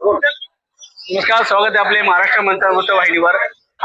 नमस्कार स्वागत आहे आपले महाराष्ट्र मंत्रामृत वाहिनीवर.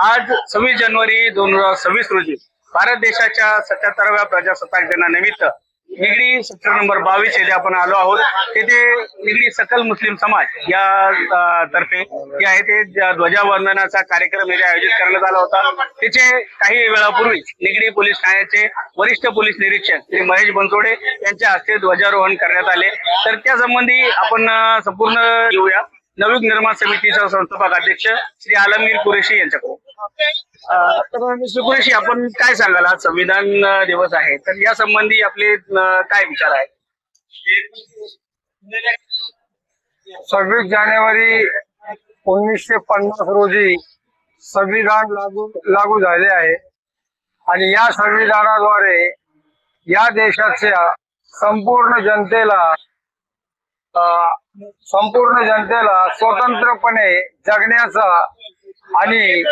आज सव्वीस जानेवारी दोन हजार सव्वीस रोजी भारत देशाच्या सत्याहत्तराव्या प्रजासत्ताक दिनानिमित्त निगडी सेक्टर नंबर बावीस येथे आपण आलो आहोत. तेथे निगडी सकल मुस्लिम समाज या तर्फे जे आहे ते ध्वजावंदनाचा कार्यक्रम येथे आयोजित करण्यात आला होता. त्याचे काही वेळापूर्वी निगडी पोलीस ठाण्याचे वरिष्ठ पोलीस निरीक्षक श्री महेश बनसोडे यांच्या हस्ते ध्वजारोहण करण्यात आले. तर त्या संबंधी आपण संपूर्ण येऊया. नवयुग निर्माण समितीचा संस्थापक अध्यक्ष श्री आलमगीर कुरेशी यांच्याकडून. मिस्टर कुरेशी आपण काय सांगाल? आज संविधान दिवस आहे. तर या संबंधी आपले काय विचार आहेत? सव्वीस जानेवारी एकोणीसशे पन्नास रोजी संविधान लागू लागू झाले आहे. आणि या संविधानाद्वारे या देशाच्या संपूर्ण जनतेला संपूर्ण जनतेला स्वतंत्रपणे जगण्याचा आणि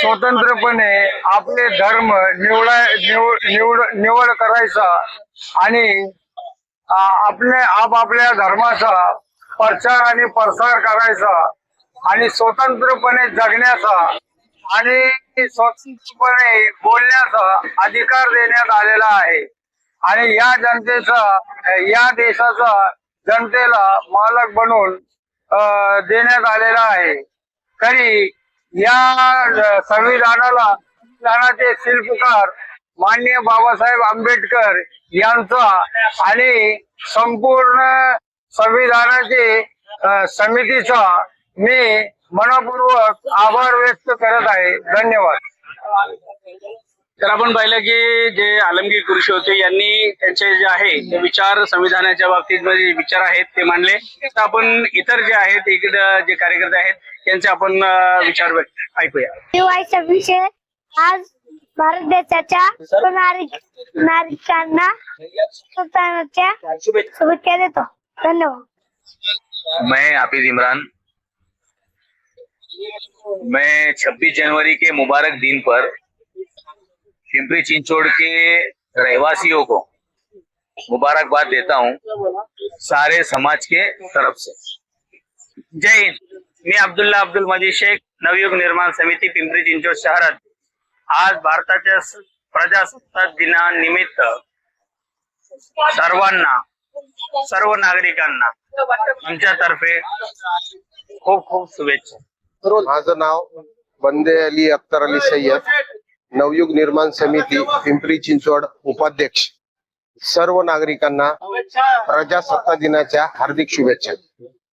स्वतंत्रपणे आपले धर्म निवडा निवड निवड निवड करायचा आणि आपले आपापल्या धर्माचा प्रचार आणि प्रसार करायचा आणि स्वतंत्रपणे जगण्याचा आणि स्वतंत्रपणे बोलण्याचा अधिकार देण्यात आलेला आहे. आणि या जनतेचा या देशाचा जनतेला मालक बनवून देण्यात आलेला आहे. तरी या संविधानाला संविधानाचे शिल्पकार मान्य बाबासाहेब आंबेडकर यांचा आणि संपूर्ण संविधानाचे समितीचा मी मनपूर्वक आभार व्यक्त करत आहे. धन्यवाद. तर आपण पाहिलं की जे आलमगीर कुरेशी होते यांनी त्यांचे जे आहे ते विचार संविधानाच्या बाबतीत मध्ये विचार आहेत ते मांडले. तर आपण इतर जे आहेत इकडे जे कार्यकर्ते आहेत त्यांचे आपण विचार व्यक्त ऐकूया. दिवाळी सव्वीसशे आज भारत देशाच्या नागरिक नागरिकांना स्वतंत्राच्या शुभेच्छा देतो. धन्यवाद. मैं हाफिज इमरान। मैं 26 जनवरी के मुबारक दिन पर पिंपरी चिंचोड़ के रहवासियों को मुबारकबाद देता हूँ सारे समाज के तरफ से। जय हिंद। मी अब्दुल्ला अब्दुल मजीद शेख नवयुग निर्माण समिती पिंपरी चिंचवड शहरात आज भारताच्या प्रजासत्ताक दिनानिमित्त सर्वांना सर्व नागरिकांना आमच्यातर्फे खूप खूप शुभेच्छा। माझं नाव बंदे अली अख्तर अली सय्यद। नवयुग निर्माण समिती पिंपरी चिंचवड उपाध्यक्ष सर्व नागरिकांना प्रजासत्ताक दिनाच्या हार्दिक शुभेच्छा.